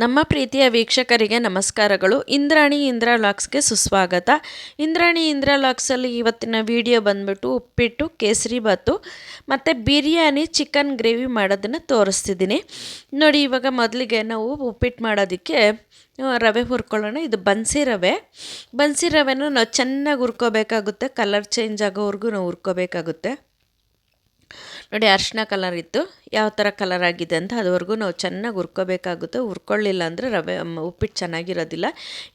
ನಮ್ಮ ಪ್ರೀತಿಯ ವೀಕ್ಷಕರಿಗೆ ನಮಸ್ಕಾರಗಳು. ಇಂದ್ರಾಣಿ ಇಂದ್ರಾ ಲಾಕ್ಸ್ಗೆ ಸುಸ್ವಾಗತ. ಇಂದ್ರಾಣಿ ಇಂದ್ರಾ ಲಾಕ್ಸಲ್ಲಿ ಇವತ್ತಿನ ವಿಡಿಯೋ ಬಂದ್ಬಿಟ್ಟು ಉಪ್ಪಿಟ್ಟು, ಕೇಸರಿ ಬಾತು ಮತ್ತು ಬಿರಿಯಾನಿ, ಚಿಕನ್ ಗ್ರೇವಿ ಮಾಡೋದನ್ನು ತೋರಿಸ್ತಿದ್ದೀನಿ. ನೋಡಿ, ಇವಾಗ ಮೊದಲಿಗೆ ನಾವು ಉಪ್ಪಿಟ್ಟು ಮಾಡೋದಕ್ಕೆ ರವೆ ಹುರ್ಕೊಳ್ಳೋಣ. ಇದು ಬನ್ಸಿ ರವೆ. ಬನ್ಸಿ ರವೆನ ನಾವು ಚೆನ್ನಾಗಿ ಹುರ್ಕೋಬೇಕಾಗುತ್ತೆ. ಕಲರ್ ಚೇಂಜ್ ಆಗೋವರೆಗೂ ನಾವು ಹುರ್ಕೋಬೇಕಾಗುತ್ತೆ. ನೋಡಿ, ಅರ್ಶಿನ ಕಲರ್ ಇತ್ತು. ಯಾವ ಥರ ಕಲರ್ ಆಗಿದೆ ಅಂತ ಅದುವರೆಗೂ ನಾವು ಚೆನ್ನಾಗಿ ಹುರ್ಕೋಬೇಕಾಗುತ್ತೆ. ಹುರ್ಕೊಳ್ಳಿಲ್ಲ ಅಂದರೆ ರವೆ ಉಪ್ಪಿಟ್ಟು ಚೆನ್ನಾಗಿರೋದಿಲ್ಲ.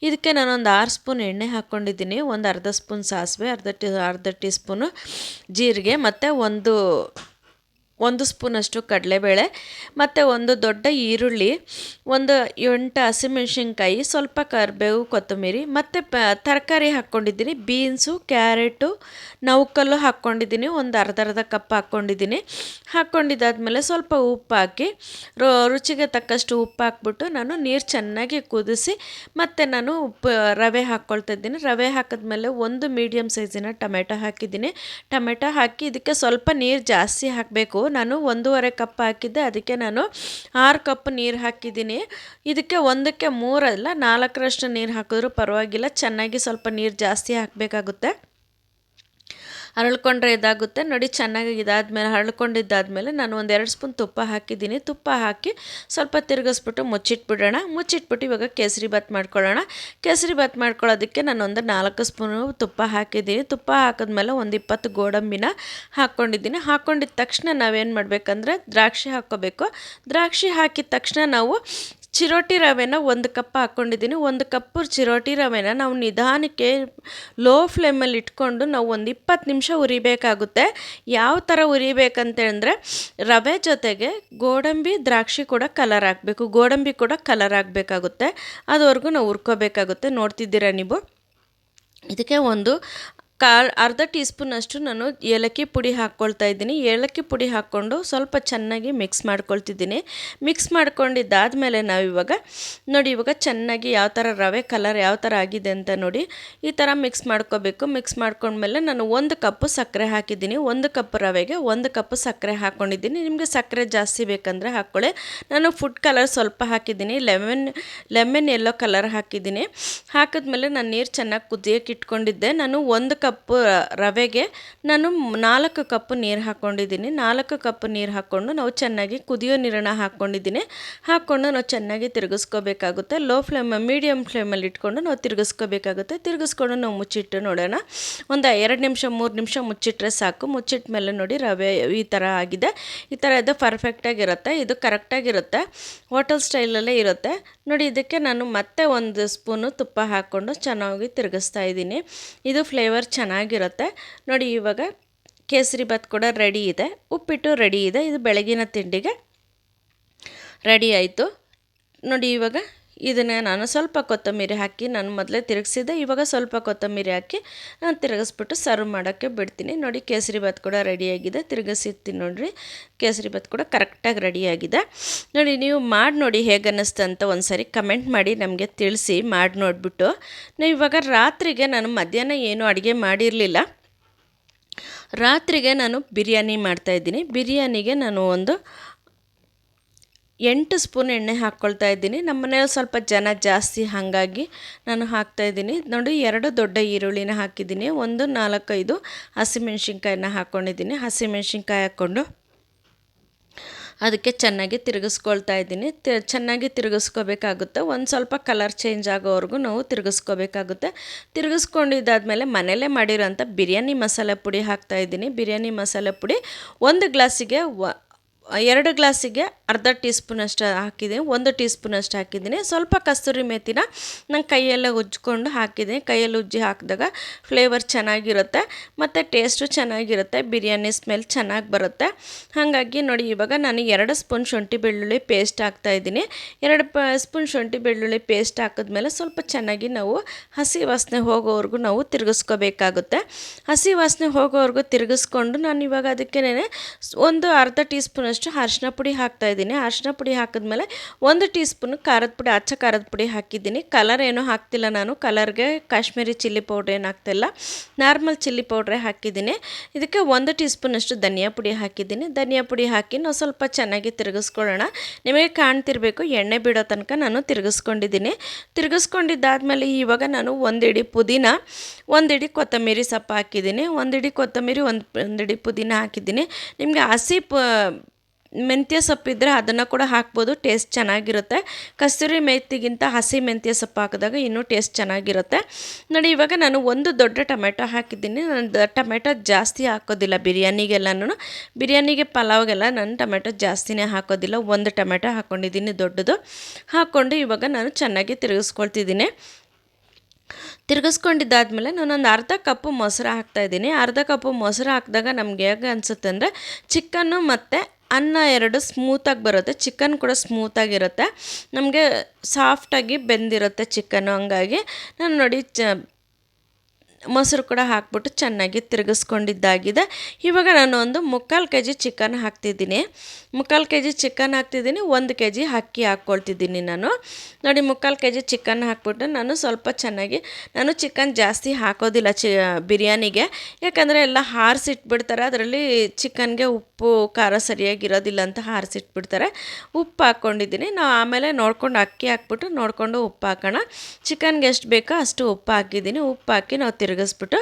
ಇದಕ್ಕೆ ನಾನೊಂದು ಆರು ಸ್ಪೂನ್ ಎಣ್ಣೆ ಹಾಕ್ಕೊಂಡಿದ್ದೀನಿ. ಒಂದು ಅರ್ಧ ಸ್ಪೂನ್ ಸಾಸಿವೆ, ಅರ್ಧ ಟೀ ಅರ್ಧ ಟೀ ಸ್ಪೂನು ಜೀರಿಗೆ, ಮತ್ತು ಒಂದು ಒಂದು ಸ್ಪೂನಷ್ಟು ಕಡಲೆಬೇಳೆ, ಮತ್ತು ಒಂದು ದೊಡ್ಡ ಈರುಳ್ಳಿ, ಒಂದು ಎಂಟು ಹಸಿಮೆಣ್ಸಿನ್ಕಾಯಿ, ಸ್ವಲ್ಪ ಕರಿಬೇವು, ಕೊತ್ತಂಬರಿ, ಮತ್ತು ಪ, ತರಕಾರಿ ಹಾಕ್ಕೊಂಡಿದ್ದೀನಿ, ಬೀನ್ಸು, ಕ್ಯಾರೆಟು, ನೌಕಲ್ಲು ಹಾಕ್ಕೊಂಡಿದ್ದೀನಿ, ಒಂದು ಅರ್ಧ ಅರ್ಧ ಕಪ್ ಹಾಕ್ಕೊಂಡಿದ್ದೀನಿ. ಹಾಕ್ಕೊಂಡಿದ್ದಾದಮೇಲೆ ಸ್ವಲ್ಪ ಉಪ್ಪು ಹಾಕಿ ರುಚಿಗೆ ತಕ್ಕಷ್ಟು ಉಪ್ಪು ಹಾಕ್ಬಿಟ್ಟು ನಾನು ನೀರು ಚೆನ್ನಾಗಿ ಕುದಿಸಿ, ಮತ್ತು ನಾನು ಉಪ್ಪು ರವೆ ಹಾಕ್ಕೊಳ್ತಾ ಇದ್ದೀನಿ. ರವೆ ಹಾಕಿದ್ಮೇಲೆ ಒಂದು ಮೀಡಿಯಮ್ ಸೈಜಿನ ಟೊಮೆಟೊ ಹಾಕಿದ್ದೀನಿ. ಟೊಮೆಟೊ ಹಾಕಿ ಇದಕ್ಕೆ ಸ್ವಲ್ಪ ನೀರು ಜಾಸ್ತಿ ಹಾಕಬೇಕು. ನಾನು ಒಂದೂವರೆ ಕಪ್ ಹಾಕಿದ್ದೆ, ಅದಕ್ಕೆ ನಾನು ಆರು ಕಪ್ ನೀರು ಹಾಕಿದ್ದೀನಿ. ಇದಕ್ಕೆ ಒಂದಕ್ಕೆ ಮೂರಲ್ಲ, ನಾಲ್ಕರಷ್ಟು ನೀರು ಹಾಕಿದ್ರೂ ಪರವಾಗಿಲ್ಲ, ಚೆನ್ನಾಗಿ ಸ್ವಲ್ಪ ನೀರು ಜಾಸ್ತಿ ಹಾಕಬೇಕಾಗುತ್ತೆ. ಹರಳ್ಕೊಂಡ್ರೆ ಇದಾಗುತ್ತೆ. ನೋಡಿ, ಚೆನ್ನಾಗಿ ಇದಾದಮೇಲೆ ಹರಳ್ಕೊಂಡಿದ್ದಾದಮೇಲೆ ನಾನು ಒಂದು ಎರಡು ಸ್ಪೂನ್ ತುಪ್ಪ ಹಾಕಿದ್ದೀನಿ. ತುಪ್ಪ ಹಾಕಿ ಸ್ವಲ್ಪ ತಿರುಗಿಸ್ಬಿಟ್ಟು ಮುಚ್ಚಿಟ್ಬಿಡೋಣ. ಮುಚ್ಚಿಟ್ಬಿಟ್ಟು ಇವಾಗ ಕೇಸರಿ ಬಾತ್ ಮಾಡ್ಕೊಳ್ಳೋಣ. ಕೇಸರಿ ಬಾತ್ ಮಾಡ್ಕೊಳ್ಳೋದಕ್ಕೆ ನಾನು ಒಂದು ನಾಲ್ಕು ಸ್ಪೂನು ತುಪ್ಪ ಹಾಕಿದ್ದೀನಿ. ತುಪ್ಪ ಹಾಕಿದ್ಮೇಲೆ ಒಂದು ಇಪ್ಪತ್ತು ಗೋಡಂಬಿನ ಹಾಕ್ಕೊಂಡಿದ್ದೀನಿ. ಹಾಕ್ಕೊಂಡಿದ್ದ ತಕ್ಷಣ ನಾವೇನು ಮಾಡಬೇಕಂದ್ರೆ ದ್ರಾಕ್ಷಿ ಹಾಕ್ಕೋಬೇಕು. ದ್ರಾಕ್ಷಿ ಹಾಕಿದ ತಕ್ಷಣ ನಾವು ಚಿರೋಟಿ ರವೆನ ಒಂದು ಕಪ್ ಹಾಕ್ಕೊಂಡಿದ್ದೀನಿ ಒಂದು ಕಪ್ಪು ಚಿರೋಟಿ ರವೆನ ನಾವು ನಿಧಾನಕ್ಕೆ ಲೋ ಫ್ಲೇಮಲ್ಲಿ ಇಟ್ಕೊಂಡು ನಾವು ಒಂದು ಇಪ್ಪತ್ತು ನಿಮಿಷ ಉರಿಬೇಕಾಗುತ್ತೆ. ಯಾವ ಥರ ಉರಿಬೇಕಂತೇಳಿದ್ರೆ ರವೆ ಜೊತೆಗೆ ಗೋಡಂಬಿ ದ್ರಾಕ್ಷಿ ಕೂಡ ಕಲರ್ ಹಾಕಬೇಕು. ಗೋಡಂಬಿ ಕೂಡ ಕಲರ್ ಆಗಬೇಕಾಗುತ್ತೆ ಅದುವರೆಗೂ ನಾವು ಹುರ್ಕೋಬೇಕಾಗುತ್ತೆ. ನೋಡ್ತಿದ್ದೀರಾ ನೀವು? ಇದಕ್ಕೆ ಒಂದು ಕಾಲ್ ಅರ್ಧ ಟೀ ಸ್ಪೂನಷ್ಟು ನಾನು ಏಲಕ್ಕಿ ಪುಡಿ ಹಾಕ್ಕೊಳ್ತಾ ಇದ್ದೀನಿ. ಏಲಕ್ಕಿ ಪುಡಿ ಹಾಕ್ಕೊಂಡು ಸ್ವಲ್ಪ ಚೆನ್ನಾಗಿ ಮಿಕ್ಸ್ ಮಾಡ್ಕೊಳ್ತಿದ್ದೀನಿ. ಮಿಕ್ಸ್ ಮಾಡ್ಕೊಂಡಿದ್ದಾದಮೇಲೆ ನಾವಿವಾಗ ನೋಡಿ ಇವಾಗ ಚೆನ್ನಾಗಿ ಯಾವ ಥರ ರವೆ ಕಲರ್ ಯಾವ ಥರ ಆಗಿದೆ ಅಂತ ನೋಡಿ, ಈ ಥರ ಮಿಕ್ಸ್ ಮಾಡ್ಕೋಬೇಕು. ಮಿಕ್ಸ್ ಮಾಡ್ಕೊಂಡ್ಮೇಲೆ ನಾನು ಒಂದು ಕಪ್ಪು ಸಕ್ಕರೆ ಹಾಕಿದ್ದೀನಿ. ಒಂದು ಕಪ್ ರವೆಗೆ ಒಂದು ಕಪ್ ಸಕ್ಕರೆ ಹಾಕ್ಕೊಂಡಿದ್ದೀನಿ ನಿಮಗೆ ಸಕ್ಕರೆ ಜಾಸ್ತಿ ಬೇಕಂದರೆ ಹಾಕ್ಕೊಳ್ಳಿ. ನಾನು ಫುಡ್ ಕಲರ್ ಸ್ವಲ್ಪ ಹಾಕಿದ್ದೀನಿ. ಲೆಮನ್ ಲೆಮನ್ ಎಲ್ಲೋ ಕಲರ್ ಹಾಕಿದ್ದೀನಿ. ಹಾಕಿದ್ಮೇಲೆ ನಾನು ನೀರು ಚೆನ್ನಾಗಿ ಕುದಿಯೋಕೆ ಇಟ್ಕೊಂಡಿದ್ದೆ. ನಾನು ಒಂದು ಕಪ್ಪು ರವೆಗೆ ನಾನು ನಾಲ್ಕು ಕಪ್ ನೀರು ಹಾಕ್ಕೊಂಡಿದ್ದೀನಿ ನಾಲ್ಕು ಕಪ್ ನೀರು ಹಾಕ್ಕೊಂಡು ನಾವು ಚೆನ್ನಾಗಿ ಕುದಿಯೋ ನೀರನ್ನು ಹಾಕ್ಕೊಂಡಿದ್ದೀನಿ ಹಾಕ್ಕೊಂಡು ನಾವು ಚೆನ್ನಾಗಿ ತಿರುಗಿಸ್ಕೋಬೇಕಾಗುತ್ತೆ. ಲೋ ಫ್ಲೇಮ್ ಮೀಡಿಯಮ್ ಫ್ಲೇಮಲ್ಲಿ ಇಟ್ಕೊಂಡು ನಾವು ತಿರುಗಿಸ್ಕೋಬೇಕಾಗುತ್ತೆ. ತಿರುಗಿಸ್ಕೊಂಡು ನಾವು ಮುಚ್ಚಿಟ್ಟು ನೋಡೋಣ. ಒಂದು ಎರಡು ನಿಮಿಷ, ಮೂರು ನಿಮಿಷ ಮುಚ್ಚಿಟ್ರೆ ಸಾಕು. ಮುಚ್ಚಿಟ್ಟ ಮೇಲೆ ನೋಡಿ ರವೆ ಈ ಥರ ಆಗಿದೆ. ಈ ಥರ ಇದು ಪರ್ಫೆಕ್ಟಾಗಿರುತ್ತೆ ಇದು ಕರೆಕ್ಟಾಗಿರುತ್ತೆ ಹೋಟೆಲ್ ಸ್ಟೈಲಲ್ಲೇ ಇರುತ್ತೆ. ನೋಡಿ, ಇದಕ್ಕೆ ನಾನು ಮತ್ತೆ ಒಂದು ಸ್ಪೂನು ತುಪ್ಪ ಹಾಕ್ಕೊಂಡು ಚೆನ್ನಾಗಿ ತಿರುಗಿಸ್ತಾ ಇದ್ದೀನಿ. ಇದು ಫ್ಲೇವರ್ ಚೆನ್ನಾಗಿರುತ್ತೆ. ನೋಡಿ ಇವಾಗ ಕೇಸರಿ ಬಾತ್ ಕೂಡ ರೆಡಿ ಇದೆ. ಉಪ್ಪಿಟ್ಟು ರೆಡಿ ಇದೆ. ಇದು ಬೆಳಗಿನ ತಿಂಡಿಗೆ ರೆಡಿ ಆಯಿತು. ನೋಡಿ ಇವಾಗ ಇದನ್ನು ನಾನು ಸ್ವಲ್ಪ ಕೊತ್ತಂಬರಿ ಹಾಕಿ ನಾನು ಮೊದಲೇ ತಿರುಗಿಸಿದ್ದೆ, ಇವಾಗ ಸ್ವಲ್ಪ ಕೊತ್ತಂಬರಿ ಹಾಕಿ ನಾನು ತಿರುಗಿಸ್ಬಿಟ್ಟು ಸರ್ವ್ ಮಾಡೋಕ್ಕೆ ಬಿಡ್ತೀನಿ. ನೋಡಿ ಕೇಸರಿ ಬಾತ್ ಕೂಡ ರೆಡಿಯಾಗಿದೆ ತಿರುಗಿಸಿರ್ತೀನಿ ನೋಡಿರಿ. ಕೇಸರಿ ಬಾತ್ ಕೂಡ ಕರೆಕ್ಟಾಗಿ ರೆಡಿಯಾಗಿದೆ ನೋಡಿ, ನೀವು ಮಾಡಿ ನೋಡಿ ಹೇಗೆ ಅನ್ನಿಸ್ತು ಅಂತ ಒಂದು ಸಾರಿ ಕಮೆಂಟ್ ಮಾಡಿ ನಮಗೆ ತಿಳಿಸಿ, ಮಾಡಿ ನೋಡಿಬಿಟ್ಟು. ನಾವು ಇವಾಗ ರಾತ್ರಿಗೆ ನಾನು ಮಧ್ಯಾಹ್ನ ಏನು ಅಡುಗೆ ಮಾಡಿರಲಿಲ್ಲ. ರಾತ್ರಿಗೆ ನಾನು ಬಿರಿಯಾನಿ ಮಾಡ್ತಾಯಿದ್ದೀನಿ ಬಿರಿಯಾನಿಗೆ ನಾನು ಒಂದು ಎಂಟು ಸ್ಪೂನ್ ಎಣ್ಣೆ ಹಾಕ್ಕೊಳ್ತಾ ಇದ್ದೀನಿ. ನಮ್ಮ ಮನೆಯಲ್ಲಿ ಸ್ವಲ್ಪ ಜನ ಜಾಸ್ತಿ ಹಾಗಾಗಿ ನಾನು ಹಾಕ್ತಾ ಇದ್ದೀನಿ. ನೋಡಿ, ಎರಡು ದೊಡ್ಡ ಈರುಳ್ಳಿನ ಹಾಕಿದ್ದೀನಿ. ಒಂದು ನಾಲ್ಕೈದು ಹಸಿಮೆಣ್ಸಿನ್ಕಾಯಿನ ಹಾಕ್ಕೊಂಡಿದ್ದೀನಿ ಹಸಿಮೆಣ್ಸಿನ್ಕಾಯಿ ಹಾಕ್ಕೊಂಡು ಅದಕ್ಕೆ ಚೆನ್ನಾಗಿ ತಿರುಗಿಸ್ಕೊಳ್ತಾ ಇದ್ದೀನಿ. ತಿ, ಚೆನ್ನಾಗಿ ತಿರುಗಿಸ್ಕೋಬೇಕಾಗುತ್ತೆ. ಒಂದು ಸ್ವಲ್ಪ ಕಲರ್ ಚೇಂಜ್ ಆಗೋವರೆಗೂ ನಾವು ತಿರುಗಿಸ್ಕೋಬೇಕಾಗುತ್ತೆ. ತಿರುಗಿಸ್ಕೊಂಡಿದ್ದಾದಮೇಲೆ ಮನೇಲೇ ಮಾಡಿರೋಂಥ ಬಿರಿಯಾನಿ ಮಸಾಲೆ ಪುಡಿ ಹಾಕ್ತಾ ಇದ್ದೀನಿ. ಬಿರಿಯಾನಿ ಮಸಾಲೆ ಪುಡಿ ಒಂದು ಗ್ಲಾಸಿಗೆ ಎರಡು ಗ್ಲಾಸಿಗೆ ಅರ್ಧ ಟೀ ಸ್ಪೂನಷ್ಟು ಹಾಕಿದ್ದೀನಿ, ಒಂದು ಟೀ ಸ್ಪೂನಷ್ಟು ಹಾಕಿದ್ದೀನಿ. ಸ್ವಲ್ಪ ಕಸ್ತೂರಿ ಮೇಥಿನ ನಾನು ಕೈಯಲ್ಲೇ ಉಜ್ಜಿಕೊಂಡು ಹಾಕಿದ್ದೀನಿ. ಕೈಯಲ್ಲಿ ಉಜ್ಜಿ ಹಾಕಿದಾಗ ಫ್ಲೇವರ್ ಚೆನ್ನಾಗಿರುತ್ತೆ, ಮತ್ತು ಟೇಸ್ಟು ಚೆನ್ನಾಗಿರುತ್ತೆ, ಬಿರಿಯಾನಿ ಸ್ಮೆಲ್ ಚೆನ್ನಾಗಿ ಬರುತ್ತೆ. ಹಾಗಾಗಿ ನೋಡಿ, ಇವಾಗ ನಾನು ಎರಡು ಸ್ಪೂನ್ ಶುಂಠಿ ಬೆಳ್ಳುಳ್ಳಿ ಪೇಸ್ಟ್ ಹಾಕ್ತಾಯಿದ್ದೀನಿ ಎರಡು ಪ, ಸ್ಪೂನ್ ಶುಂಠಿ ಬೆಳ್ಳುಳ್ಳಿ ಪೇಸ್ಟ್ ಹಾಕಿದ್ಮೇಲೆ ಸ್ವಲ್ಪ ಚೆನ್ನಾಗಿ ನಾವು ಹಸಿ ವಾಸನೆ ಹೋಗೋವರೆಗೂ ನಾವು ತಿರುಗಿಸ್ಕೋಬೇಕಾಗುತ್ತೆ. ಹಸಿ ವಾಸನೆ ಹೋಗೋವರೆಗೂ ತಿರುಗಿಸ್ಕೊಂಡು ನಾನು ಇವಾಗ ಅದಕ್ಕೆ ಒಂದು ಅರ್ಧ ಟೀ ಸ್ಪೂನಷ್ಟು ಸ್ಪೂನಷ್ಟು ಅರಿಶಿನ ಪುಡಿ ಹಾಕ್ತಾ ಇದ್ದೀನಿ. ಅರಿಶಿನ ಪುಡಿ ಹಾಕಿದ್ಮೇಲೆ ಒಂದು ಟೀ ಸ್ಪೂನ್ ಖಾರದ ಪುಡಿ, ಅಚ್ಚ ಖಾರದ ಪುಡಿ ಹಾಕಿದ್ದೀನಿ. ಕಲರ್ ಏನೂ ಹಾಕ್ತಿಲ್ಲ ನಾನು. ಕಲರ್ಗೆ ಕಾಶ್ಮೀರಿ ಚಿಲ್ಲಿ ಪೌಡ್ರ್ ಏನು ಹಾಕ್ತಿಲ್ಲ. ನಾರ್ಮಲ್ ಚಿಲ್ಲಿ ಪೌಡ್ರೇ ಹಾಕಿದ್ದೀನಿ. ಇದಕ್ಕೆ ಒಂದು ಟೀ ಸ್ಪೂನಷ್ಟು ಧನಿಯಾ ಪುಡಿ ಹಾಕಿದ್ದೀನಿ. ಧನಿಯಾ ಪುಡಿ ಹಾಕಿ ನಾವು ಸ್ವಲ್ಪ ಚೆನ್ನಾಗಿ ತಿರುಗಿಸ್ಕೊಳ್ಳೋಣ. ನಿಮಗೆ ಕಾಣ್ತಿರಬೇಕು, ಎಣ್ಣೆ ಬಿಡೋ ತನಕ ನಾನು ತಿರುಗಿಸ್ಕೊಂಡಿದ್ದೀನಿ. ತಿರುಗಿಸ್ಕೊಂಡಿದ್ದಾದ್ಮೇಲೆ ಇವಾಗ ನಾನು ಒಂದಿಡಿ ಪುದೀನ ಒಂದಿಡಿ ಕೊತ್ತಂಬರಿ ಸೊಪ್ಪು ಹಾಕಿದ್ದೀನಿ. ಒಂದಿಡಿ ಕೊತ್ತಂಬರಿ, ಒಂದು ಒಂದಿಡಿ ಪುದೀನ ಹಾಕಿದ್ದೀನಿ. ನಿಮಗೆ ಹಸಿ ಪ ಮೆಂತ್ಯ ಸೊಪ್ಪಿದ್ದರೆ ಅದನ್ನು ಕೂಡ ಹಾಕ್ಬೋದು, ಟೇಸ್ಟ್ ಚೆನ್ನಾಗಿರುತ್ತೆ. ಕಸ್ತೂರಿ ಮೆಂತಿಗಿಂತ ಹಸಿ ಮೆಂತ್ಯ ಸೊಪ್ಪು ಹಾಕಿದಾಗ ಇನ್ನೂ ಟೇಸ್ಟ್ ಚೆನ್ನಾಗಿರುತ್ತೆ. ನೋಡಿ, ಇವಾಗ ನಾನು ಒಂದು ದೊಡ್ಡ ಟೊಮೆಟೊ ಹಾಕಿದ್ದೀನಿ. ನಾನು ಟೊಮೆಟೊ ಜಾಸ್ತಿ ಹಾಕೋದಿಲ್ಲ ಬಿರಿಯಾನಿಗೆಲ್ಲನೂ ಬಿರಿಯಾನಿಗೆ ಪಲಾವ್ಗೆಲ್ಲ ನಾನು ಟೊಮೆಟೊ ಜಾಸ್ತಿನೇ ಹಾಕೋದಿಲ್ಲ. ಒಂದು ಟೊಮೆಟೊ ಹಾಕ್ಕೊಂಡಿದ್ದೀನಿ ದೊಡ್ಡದು. ಹಾಕ್ಕೊಂಡು ಇವಾಗ ನಾನು ಚೆನ್ನಾಗಿ ತಿರುಗಿಸ್ಕೊಳ್ತಿದ್ದೀನಿ. ತಿರುಗಿಸ್ಕೊಂಡಿದ್ದಾದಮೇಲೆ ನಾನೊಂದು ಅರ್ಧ ಕಪ್ಪು ಮೊಸರು ಹಾಕ್ತಾಯಿದ್ದೀನಿ ಅರ್ಧ ಕಪ್ಪು ಮೊಸರು ಹಾಕಿದಾಗ ನಮ್ಗೆ ಹೇಗೆ ಅನಿಸುತ್ತೆ ಅಂದರೆ, ಚಿಕನ್ನು ಮತ್ತು ಅನ್ನ ಎರಡು ಸ್ಮೂತಾಗಿ ಬರುತ್ತೆ ಚಿಕನ್ ಕೂಡ ಸ್ಮೂತಾಗಿರುತ್ತೆ ನಮಗೆ ಸಾಫ್ಟಾಗಿ ಬೆಂದಿರುತ್ತೆ ಚಿಕನ್ನು ಹಂಗಾಗಿ. ನಾನು ನೋಡಿ ಚ ಮೊಸರು ಕೂಡ ಹಾಕ್ಬಿಟ್ಟು ಚೆನ್ನಾಗಿ ತಿರುಗಿಸ್ಕೊಂಡಿದ್ದಾಗಿದೆ. ಇವಾಗ ನಾನು ಒಂದು ಮುಕ್ಕಾಲು ಕೆ ಜಿ ಚಿಕನ್ ಹಾಕ್ತಿದ್ದೀನಿ. ಮುಕ್ಕಾಲು ಕೆ ಜಿ ಚಿಕನ್ ಹಾಕ್ತಿದ್ದೀನಿ, ಒಂದು ಕೆ ಜಿ ಅಕ್ಕಿ ಹಾಕ್ಕೊಳ್ತಿದ್ದೀನಿ ನಾನು. ನೋಡಿ, ಮುಕ್ಕಾಲು ಕೆ ಜಿ ಚಿಕನ್ ಹಾಕ್ಬಿಟ್ಟು ನಾನು ಸ್ವಲ್ಪ ಚೆನ್ನಾಗಿ, ನಾನು ಚಿಕನ್ ಜಾಸ್ತಿ ಹಾಕೋದಿಲ್ಲ ಚಿ, ಬಿರಿಯಾನಿಗೆ. ಯಾಕಂದರೆ ಎಲ್ಲ ಹಾರಿಸಿಟ್ಬಿಡ್ತಾರೆ ಅದರಲ್ಲಿ ಚಿಕನ್ಗೆ ಉಪ್ಪು, ಖಾರ ಸರಿಯಾಗಿರೋದಿಲ್ಲ ಅಂತ ಹಾರಿಸಿಟ್ಬಿಡ್ತಾರೆ ಉಪ್ಪು ಹಾಕ್ಕೊಂಡಿದ್ದೀನಿ. ನಾವು ಆಮೇಲೆ ನೋಡ್ಕೊಂಡು ಅಕ್ಕಿ ಹಾಕ್ಬಿಟ್ಟು ನೋಡಿಕೊಂಡು ಉಪ್ಪು ಹಾಕೋಣ. ಚಿಕನ್ಗೆ ಎಷ್ಟು ಬೇಕೋ ಅಷ್ಟು ಉಪ್ಪು ಹಾಕಿದ್ದೀನಿ. ಉಪ್ಪು ಹಾಕಿ ನಾವು ತಿರುಗಿಸ್ಬಿಟ್ಟು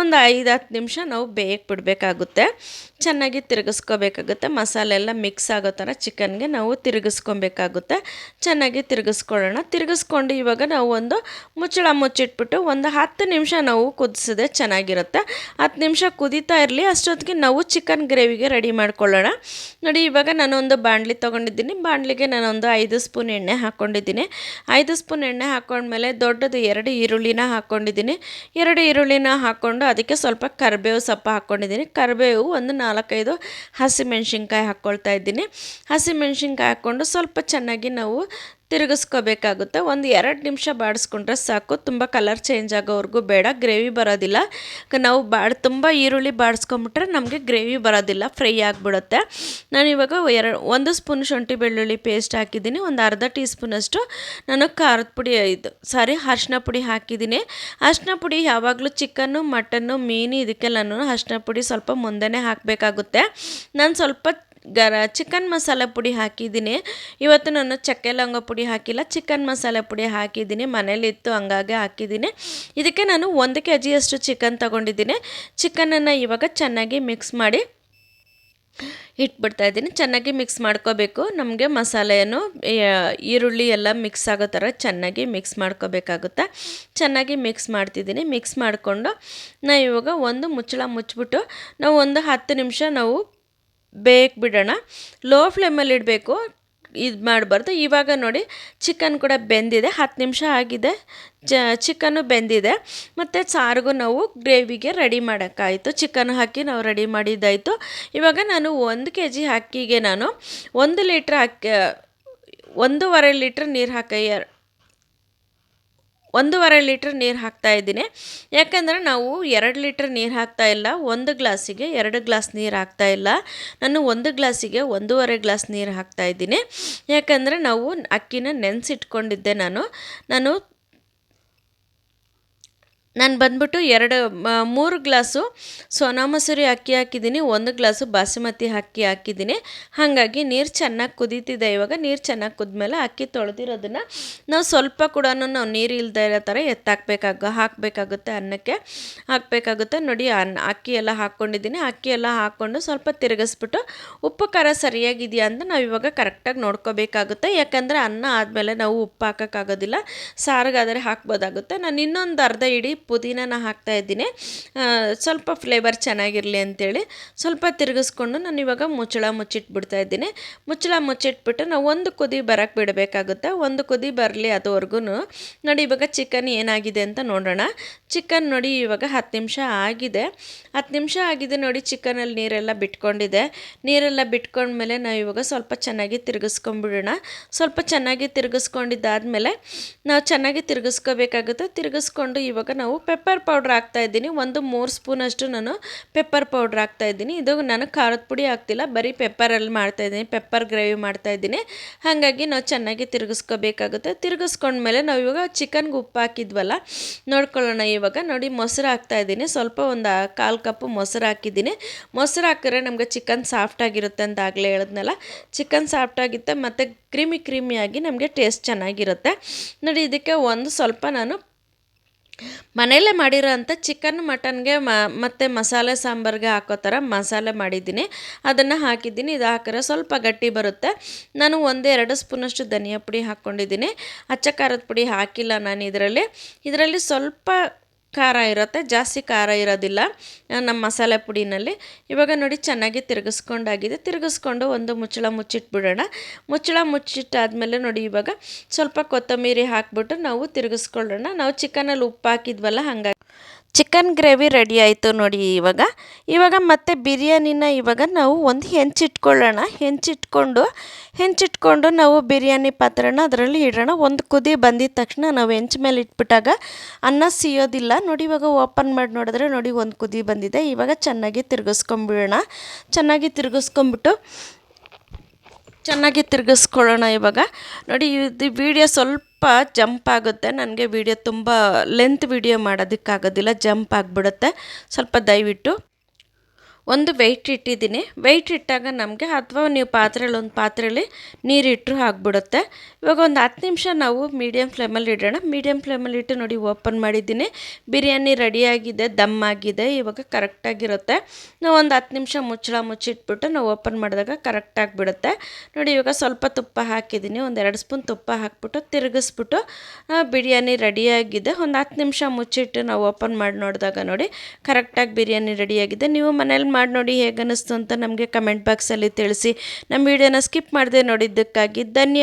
ಒಂದು ಐದು ಹತ್ತು ನಿಮಿಷ ನಾವು ಬೇಯಕ್ಕೆ ಬಿಡಬೇಕಾಗುತ್ತೆ. ಚೆನ್ನಾಗಿ ತಿರುಗಿಸ್ಕೋಬೇಕಾಗುತ್ತೆ. ಮಸಾಲೆ ಎಲ್ಲ ಮಿಕ್ಸ್ ಆಗೋ ಥರ ಚಿಕನ್ಗೆ ನಾವು ತಿರುಗಿಸ್ಕೊಬೇಕಾಗುತ್ತೆ. ಚೆನ್ನಾಗಿ ತಿರುಗಿಸ್ಕೊಳ್ಳೋಣ. ತಿರುಗಿಸ್ಕೊಂಡು ಇವಾಗ ನಾವು ಒಂದು ಮುಚ್ಚಳ ಮುಚ್ಚಿಟ್ಬಿಟ್ಟು ಒಂದು ಹತ್ತು ನಿಮಿಷ ನಾವು ಕುದಿಸಿದೆ ಚೆನ್ನಾಗಿರುತ್ತೆ. ಹತ್ತು ನಿಮಿಷ ಕುದೀತಾ ಇರಲಿ. ಅಷ್ಟೊತ್ತಿಗೆ ನಾವು ಚಿಕನ್ ಗ್ರೇವಿಗೆ ರೆಡಿ ಮಾಡ್ಕೊಳ್ಳೋಣ. ನೋಡಿ, ಇವಾಗ ನಾನೊಂದು ಬಾಣಲಿ ತೊಗೊಂಡಿದ್ದೀನಿ. ಬಾಣಲಿಗೆ ನಾನೊಂದು ಐದು ಸ್ಪೂನ್ ಎಣ್ಣೆ ಹಾಕ್ಕೊಂಡಿದ್ದೀನಿ. ಐದು ಸ್ಪೂನ್ ಎಣ್ಣೆ ಹಾಕ್ಕೊಂಡ್ಮೇಲೆ ದೊಡ್ಡದು ಎರಡು ಈರುಳ್ಳಿನ ಹಾಕ್ಕೊಂಡಿದ್ದೀನಿ. ಎರಡು ಈರುಳ್ಳಿನ ಹಾಕ್ಕೊಂಡು ಅದಕ್ಕೆ ಸ್ವಲ್ಪ ಕರಿಬೇವು ಸೊಪ್ಪು ಹಾಕ್ಕೊಂಡಿದ್ದೀನಿ. ಕರಿಬೇವು ಒಂದು ನಾಲ್ಕೈದು ಹಸಿಮೆಣ್ಸಿನ್ಕಾಯಿ ಹಾಕ್ಕೊಳ್ತಾ ಇದ್ದೀನಿ. ಹಸಿಮೆಣ್ಸಿನ್ಕಾಯಿ ಹಾಕ್ಕೊಂಡು ಸ್ವಲ್ಪ ಚೆನ್ನಾಗಿ ನಾವು ತಿರುಗಿಸ್ಕೋಬೇಕಾಗುತ್ತೆ. ಒಂದು ಎರಡು ನಿಮಿಷ ಬಾಡಿಸ್ಕೊಂಡ್ರೆ ಸಾಕು. ತುಂಬ ಕಲರ್ ಚೇಂಜ್ ಆಗೋವರೆಗೂ ಬೇಡ. ಗ್ರೇವಿ ಬರೋದಿಲ್ಲ. ನಾವು ಬಾಡ್, ತುಂಬ ಈರುಳ್ಳಿ ಬಾಡಿಸ್ಕೊಂಬಿಟ್ರೆ ನಮಗೆ ಗ್ರೇವಿ ಬರೋದಿಲ್ಲ. ಫ್ರೈ ಆಗಿಬಿಡುತ್ತೆ. ನಾನು ಇವಾಗ ಎರಡು, ಒಂದು ಸ್ಪೂನ್ ಶುಂಠಿ ಬೆಳ್ಳುಳ್ಳಿ ಪೇಸ್ಟ್ ಹಾಕಿದ್ದೀನಿ. ಒಂದು ಅರ್ಧ ಟೀ ಸ್ಪೂನಷ್ಟು ನಾನು ಖಾರದ ಪುಡಿ, ಇದು, ಸಾರಿ, ಅರ್ಶಿನ ಪುಡಿ ಹಾಕಿದ್ದೀನಿ. ಅರ್ಶಿನ ಪುಡಿ ಯಾವಾಗಲೂ ಚಿಕನ್ನು ಮಟನ್ನು ಮೀನು ಇದಕ್ಕೆಲ್ಲನೂ ಅರ್ಶಿನ ಪುಡಿ ಸ್ವಲ್ಪ ಮುಂದೆನೇ ಹಾಕಬೇಕಾಗುತ್ತೆ. ನಾನು ಸ್ವಲ್ಪ ಗರ ಚಿಕನ್ ಮಸಾಲೆ ಪುಡಿ ಹಾಕಿದ್ದೀನಿ. ಇವತ್ತು ನಾನು ಚಕ್ಕೆ ಲವಂಗ ಪುಡಿ ಹಾಕಿಲ್ಲ, ಚಿಕನ್ ಮಸಾಲೆ ಪುಡಿ ಹಾಕಿದ್ದೀನಿ. ಮನೇಲಿತ್ತು ಹಂಗಾಗಿ ಹಾಕಿದ್ದೀನಿ. ಇದಕ್ಕೆ ನಾನು ಒಂದು ಕೆ ಜಿಯಷ್ಟು ಚಿಕನ್ ತಗೊಂಡಿದ್ದೀನಿ. ಚಿಕನನ್ನು ಇವಾಗ ಚೆನ್ನಾಗಿ ಮಿಕ್ಸ್ ಮಾಡಿ ಇಟ್ಬಿಡ್ತಾ ಇದ್ದೀನಿ. ಚೆನ್ನಾಗಿ ಮಿಕ್ಸ್ ಮಾಡ್ಕೋಬೇಕು. ನಮಗೆ ಮಸಾಲೆಯನ್ನು ಈರುಳ್ಳಿ ಎಲ್ಲ ಮಿಕ್ಸ್ ಆಗೋ ಥರ ಚೆನ್ನಾಗಿ ಮಿಕ್ಸ್ ಮಾಡ್ಕೋಬೇಕಾಗುತ್ತೆ. ಚೆನ್ನಾಗಿ ಮಿಕ್ಸ್ ಮಾಡ್ತಿದ್ದೀನಿ. ಮಿಕ್ಸ್ ಮಾಡಿಕೊಂಡು ನಾವು ಇವಾಗ ಒಂದು ಮುಚ್ಚಳ ಮುಚ್ಚಿಬಿಟ್ಟು ನಾವು ಒಂದು ಹತ್ತು ನಿಮಿಷ ನಾವು ಬೇಯಕ್ಕೆ ಬಿಡೋಣ. ಲೋ ಫ್ಲೇಮಲ್ಲಿ ಇಡಬೇಕು. ಇದು ಮಾಡಬಾರ್ದು. ಇವಾಗ ನೋಡಿ ಚಿಕನ್ ಕೂಡ ಬೆಂದಿದೆ. ಹತ್ತು ನಿಮಿಷ ಆಗಿದೆ. ಚ ಚಿಕನ್ನು ಬೆಂದಿದೆ. ಮತ್ತು ಸಾರಿಗೂ ನಾವು ಗ್ರೇವಿಗೆ ರೆಡಿ ಮಾಡೋಕ್ಕಾಯಿತು. ಚಿಕನ್ ಹಾಕಿ ನಾವು ರೆಡಿ ಮಾಡಿದ್ದಾಯಿತು. ಇವಾಗ ನಾನು ಒಂದು ಕೆ ಜಿ ಅಕ್ಕಿಗೆ ನಾನು ಒಂದು ಲೀಟ್ರ್ ಅಕ್ಕಿ, ಒಂದೂವರೆ ಲೀಟ್ರ್ ನೀರು ಹಾಕ ಒಂದೂವರೆ ಲೀಟ್ರ್ ನೀರು ಹಾಕ್ತಾ ಇದ್ದೀನಿ. ಯಾಕಂದರೆ ನಾವು ಎರಡು ಲೀಟ್ರ್ ನೀರು ಹಾಕ್ತಾ ಇಲ್ಲ. ಒಂದು ಗ್ಲಾಸಿಗೆ ಎರಡು ಗ್ಲಾಸ್ ನೀರು ಹಾಕ್ತಾ ಇಲ್ಲ. ನಾನು ಒಂದು ಗ್ಲಾಸಿಗೆ ಒಂದೂವರೆ ಗ್ಲಾಸ್ ನೀರು ಹಾಕ್ತಾ ಇದ್ದೀನಿ. ಯಾಕಂದರೆ ನಾವು ಅಕ್ಕಿನ ನೆನೆಸಿಟ್ಕೊಂಡಿದ್ದೆ ನಾನು. ನಾನು ನಾನು ಬಂದ್ಬಿಟ್ಟು ಎರಡು ಮೂರು ಗ್ಲಾಸು ಸೋನಾ ಮಸೂರಿ ಅಕ್ಕಿ ಹಾಕಿದ್ದೀನಿ, ಒಂದು ಗ್ಲಾಸು ಬಾಸುಮತಿ ಅಕ್ಕಿ ಹಾಕಿದ್ದೀನಿ. ಹಾಗಾಗಿ ನೀರು ಚೆನ್ನಾಗಿ ಕುದೀತಿದೆ ಇವಾಗ, ನೀರು ಚೆನ್ನಾಗಿ ಕುದ್ಮೇಲೆ ಅಕ್ಕಿ ತೊಳೆದಿರೋದನ್ನು ನಾವು ಸ್ವಲ್ಪ ಕೂಡ ನಾವು ನೀರು ಇಲ್ಲದೆ ಇರೋ ಥರ ಎತ್ತಾಕಬೇಕಾಗ, ಹಾಕಬೇಕಾಗುತ್ತೆ ಅನ್ನಕ್ಕೆ. ಹಾಕಬೇಕಾಗುತ್ತೆ, ನೋಡಿ ಅನ್ನ, ಅಕ್ಕಿ ಎಲ್ಲ ಹಾಕ್ಕೊಂಡಿದ್ದೀನಿ ಅಕ್ಕಿ ಎಲ್ಲ ಹಾಕ್ಕೊಂಡು ಸ್ವಲ್ಪ ತಿರುಗಿಸ್ಬಿಟ್ಟು ಉಪ್ಪು ಖಾರ ಸರಿಯಾಗಿದೆಯಾ ಅಂತ ನಾವು ಇವಾಗ ಕರೆಕ್ಟಾಗಿ ನೋಡ್ಕೋಬೇಕಾಗುತ್ತೆ. ಯಾಕಂದರೆ ಅನ್ನ ಆದಮೇಲೆ ನಾವು ಉಪ್ಪು ಹಾಕೋಕ್ಕಾಗೋದಿಲ್ಲ, ಸಾರಿಗಾದರೆ ಹಾಕ್ಬೋದಾಗುತ್ತೆ. ನಾನು ಇನ್ನೊಂದು ಅರ್ಧ ಇಡೀ ಪುದೀನನ ಹಾಕ್ತಾ ಇದ್ದೀನಿ. ಸ್ವಲ್ಪ ಫ್ಲೇವರ್ ಚೆನ್ನಾಗಿರಲಿ ಅಂತೇಳಿ ಸ್ವಲ್ಪ ತಿರುಗಿಸ್ಕೊಂಡು ನಾನು ಇವಾಗ ಮುಚ್ಚಳ ಮುಚ್ಚಿಟ್ಬಿಡ್ತಾ ಇದ್ದೀನಿ. ಮುಚ್ಚಳ ಮುಚ್ಚಿಟ್ಬಿಟ್ಟು ನಾವು ಒಂದು ಕುದಿ ಬರೋಕ್ಕೆ ಬಿಡಬೇಕಾಗುತ್ತೆ. ಒಂದು ಕುದಿ ಬರಲಿ ಅದುವರೆಗೂ ನೋಡಿ ಇವಾಗ ಚಿಕನ್ ಏನಾಗಿದೆ ಅಂತ ನೋಡೋಣ. ಚಿಕನ್ ನೋಡಿ ಇವಾಗ ಹತ್ತು ನಿಮಿಷ ಆಗಿದೆ. ಹತ್ತು ನಿಮಿಷ ಆಗಿದೆ ನೋಡಿ ಚಿಕನಲ್ಲಿ ನೀರೆಲ್ಲ ಬಿಟ್ಕೊಂಡಿದೆ. ನೀರೆಲ್ಲ ಬಿಟ್ಕೊಂಡ್ಮೇಲೆ ನಾವು ಇವಾಗ ಸ್ವಲ್ಪ ಚೆನ್ನಾಗಿ ತಿರುಗಿಸ್ಕೊಂಡ್ಬಿಡೋಣ. ಸ್ವಲ್ಪ ಚೆನ್ನಾಗಿ ತಿರುಗಿಸ್ಕೊಂಡಿದ್ದಾದಮೇಲೆ ನಾವು ಚೆನ್ನಾಗಿ ತಿರುಗಿಸ್ಕೋಬೇಕಾಗುತ್ತೆ. ತಿರುಗಿಸ್ಕೊಂಡು ಇವಾಗ ನಾವು ನಾವು ಪೆಪ್ಪರ್ ಪೌಡ್ರ್ ಹಾಕ್ತಾ ಇದ್ದೀನಿ. ಒಂದು ಮೂರು ಸ್ಪೂನಷ್ಟು ನಾನು ಪೆಪ್ಪರ್ ಪೌಡ್ರ್ ಹಾಕ್ತಾ ಇದ್ದೀನಿ. ಇದು ನಾನು ಖಾರದ ಪುಡಿ ಹಾಕ್ತಿಲ್ಲ, ಬರೀ ಪೆಪ್ಪರಲ್ಲಿ ಮಾಡ್ತಾಯಿದ್ದೀನಿ ಪೆಪ್ಪರ್ ಗ್ರೇವಿ ಮಾಡ್ತಾ ಇದ್ದೀನಿ. ಹಾಗಾಗಿ ನಾವು ಚೆನ್ನಾಗಿ ತಿರುಗಿಸ್ಕೋಬೇಕಾಗುತ್ತೆ. ತಿರುಗಿಸ್ಕೊಂಡ್ಮೇಲೆ ನಾವು ಇವಾಗ ಚಿಕನ್ಗೆ ಉಪ್ಪು ಹಾಕಿದ್ವಲ್ಲ, ನೋಡ್ಕೊಳ್ಳೋಣ ಇವಾಗ. ನೋಡಿ, ಮೊಸರು ಹಾಕ್ತಾಯಿದ್ದೀನಿ ಸ್ವಲ್ಪ ಒಂದು ಕಾಲು ಕಪ್ಪು ಮೊಸರು ಹಾಕಿದ್ದೀನಿ. ಮೊಸರು ಹಾಕಿದ್ರೆ ನಮಗೆ ಚಿಕನ್ ಸಾಫ್ಟ್ ಆಗಿರುತ್ತೆ ಅಂತ ಆಗಲೇ ಹೇಳಿದ್ನಲ್ಲ. ಚಿಕನ್ ಸಾಫ್ಟ್ ಆಗುತ್ತೆ, ಮತ್ತು ಕ್ರೀಮಿ ಕ್ರೀಮಿಯಾಗಿ ನಮಗೆ ಟೇಸ್ಟ್ ಚೆನ್ನಾಗಿರುತ್ತೆ. ನೋಡಿ, ಇದಕ್ಕೆ ಒಂದು ಸ್ವಲ್ಪ ನಾನು ಮನೆಯಲ್ಲೇ ಮಾಡಿರೋ ಅಂಥ ಚಿಕನ್ ಮಟನ್ಗೆ ಮ, ಮತ್ತು ಮಸಾಲೆ ಸಾಂಬಾರಿಗೆ ಹಾಕೋ ಥರ ಮಸಾಲೆ ಮಾಡಿದ್ದೀನಿ. ಅದನ್ನು ಹಾಕಿದ್ದೀನಿ. ಇದು ಹಾಕಿದ್ರೆ ಸ್ವಲ್ಪ ಗಟ್ಟಿ ಬರುತ್ತೆ. ನಾನು ಒಂದೆರಡು ಸ್ಪೂನಷ್ಟು ಧನಿಯಾ ಪುಡಿ ಹಾಕ್ಕೊಂಡಿದ್ದೀನಿ. ಅಚ್ಚ ಖಾರದ ಪುಡಿ ಹಾಕಿಲ್ಲ ನಾನು ಇದರಲ್ಲಿ. ಇದರಲ್ಲಿ ಸ್ವಲ್ಪ ಖಾರ ಇರುತ್ತೆ, ಜಾಸ್ತಿ ಖಾರ ಇರೋದಿಲ್ಲ. ನಮ್ಮ ಮಸಾಲೆ ಪುಡಿನಲ್ಲಿ. ಇವಾಗ ನೋಡಿ, ಚೆನ್ನಾಗಿ ತಿರುಗಿಸ್ಕೊಂಡಾಗಿದೆ. ತಿರುಗಿಸ್ಕೊಂಡು ಒಂದು ಮುಚ್ಚಳ ಮುಚ್ಚಿಟ್ಬಿಡೋಣ. ಮುಚ್ಚಳ ಮುಚ್ಚಿಟ್ಟಾದಮೇಲೆ ನೋಡಿ, ಇವಾಗ ಸ್ವಲ್ಪ ಕೊತ್ತಂಬರಿ ಹಾಕ್ಬಿಟ್ಟು ನಾವು ತಿರುಗಿಸ್ಕೊಳ್ಳೋಣ. ನಾವು ಚಿಕನಲ್ಲಿ ಉಪ್ಪು ಹಾಕಿದ್ವಲ್ಲ, ಹಾಗಾಗಿ. ಚಿಕನ್ ಗ್ರೇವಿ ರೆಡಿ ಆಯಿತು ನೋಡಿ ಇವಾಗ. ಇವಾಗ ಮತ್ತೆ ಬಿರಿಯಾನಿನ ಇವಾಗ ನಾವು ಒಂದು ಹೆಂಚಿಟ್ಕೊಳ್ಳೋಣ. ಹೆಂಚಿಟ್ಕೊಂಡು ಹೆಂಚಿಟ್ಕೊಂಡು ನಾವು ಬಿರಿಯಾನಿ ಪಾತ್ರೆನ ಅದರಲ್ಲಿ ಇಡೋಣ. ಒಂದು ಕುದಿ ಬಂದಿದ ತಕ್ಷಣ ನಾವು ಹೆಂಚ್ ಮೇಲೆ ಇಟ್ಬಿಟ್ಟಾಗ ಅನ್ನ ಸಿಯೋದಿಲ್ಲ. ನೋಡಿ ಇವಾಗ ಓಪನ್ ಮಾಡಿ ನೋಡಿದ್ರೆ ನೋಡಿ ಒಂದು ಕುದಿ ಬಂದಿದೆ. ಇವಾಗ ಚೆನ್ನಾಗಿ ತಿರ್ಗಿಸ್ಕೊಂಬಿಡೋಣ. ಚೆನ್ನಾಗಿ ತಿರ್ಗಿಸ್ಕೊಂಬಿಟ್ಟು ಚೆನ್ನಾಗಿ ತಿರುಗಿಸ್ಕೊಳ್ಳೋಣ ಇವಾಗ. ನೋಡಿ, ಇದು ವಿಡಿಯೋ ಸ್ವಲ್ಪ ಜಂಪ್ ಆಗುತ್ತೆ. ನನಗೆ ವಿಡಿಯೋ ತುಂಬ ಲೆಂತ್ ವಿಡಿಯೋ ಮಾಡೋದಕ್ಕಾಗೋದಿಲ್ಲ ಜಂಪ್ ಆಗಿಬಿಡುತ್ತೆ. ಸ್ವಲ್ಪ ದಯವಿಟ್ಟು ಒಂದು ವೆಯ್ಟ್ ಇಟ್ಟಿದ್ದೀನಿ. ವೆಯ್ಟ್ ಇಟ್ಟಾಗ ನಮಗೆ ಅಥವಾ ನೀವು ಪಾತ್ರೆಯಲ್ಲಿ ಒಂದು ಪಾತ್ರೆಯಲ್ಲಿ ನೀರಿಟ್ಟರು ಆಗಿಬಿಡುತ್ತೆ. ಇವಾಗ ಒಂದು ಹತ್ತು ನಿಮಿಷ ನಾವು ಮೀಡಿಯಮ್ ಫ್ಲೇಮಲ್ಲಿ ಇಡೋಣ. ಮೀಡಿಯಮ್ ಫ್ಲೇಮಲ್ಲಿ ಇಟ್ಟು ನೋಡಿ ಓಪನ್ ಮಾಡಿದ್ದೀನಿ. ಬಿರಿಯಾನಿ ರೆಡಿಯಾಗಿದೆ, ದಮ್ ಆಗಿದೆ, ಇವಾಗ ಕರೆಕ್ಟಾಗಿರುತ್ತೆ ನಾವು ಒಂದು ಹತ್ತು ನಿಮಿಷ ಮುಚ್ಚಳ ಮುಚ್ಚಿಟ್ಬಿಟ್ಟು ನಾವು ಓಪನ್ ಮಾಡಿದಾಗ ಕರೆಕ್ಟಾಗಿ ಬಿಡುತ್ತೆ ನೋಡಿ, ಇವಾಗ ಸ್ವಲ್ಪ ತುಪ್ಪ ಹಾಕಿದ್ದೀನಿ. ಒಂದು ಎರಡು ಸ್ಪೂನ್ ತುಪ್ಪ ಹಾಕ್ಬಿಟ್ಟು ತಿರುಗಿಸ್ಬಿಟ್ಟು ಬಿರಿಯಾನಿ ರೆಡಿಯಾಗಿದೆ. ಒಂದು ಹತ್ತು ನಿಮಿಷ ಮುಚ್ಚಿಟ್ಟು ನಾವು ಓಪನ್ ಮಾಡಿ ನೋಡಿದಾಗ ನೋಡಿ ಕರೆಕ್ಟಾಗಿ ಬಿರಿಯಾನಿ ರೆಡಿಯಾಗಿದೆ. ನೀವು ಮನೇಲಿ ಮಾಡಿ ನೋಡಿ ಹೇಗೆ ಅನ್ನಿಸ್ತು ಅಂತ ನಮಗೆ ಕಮೆಂಟ್ ಬಾಕ್ಸಲ್ಲಿ ತಿಳಿಸಿ. ನಮ್ಮ ವಿಡಿಯೋನ ಸ್ಕಿಪ್ ಮಾಡದೆ ನೋಡಿದ್ದಕ್ಕಾಗಿ ಧನ್ಯ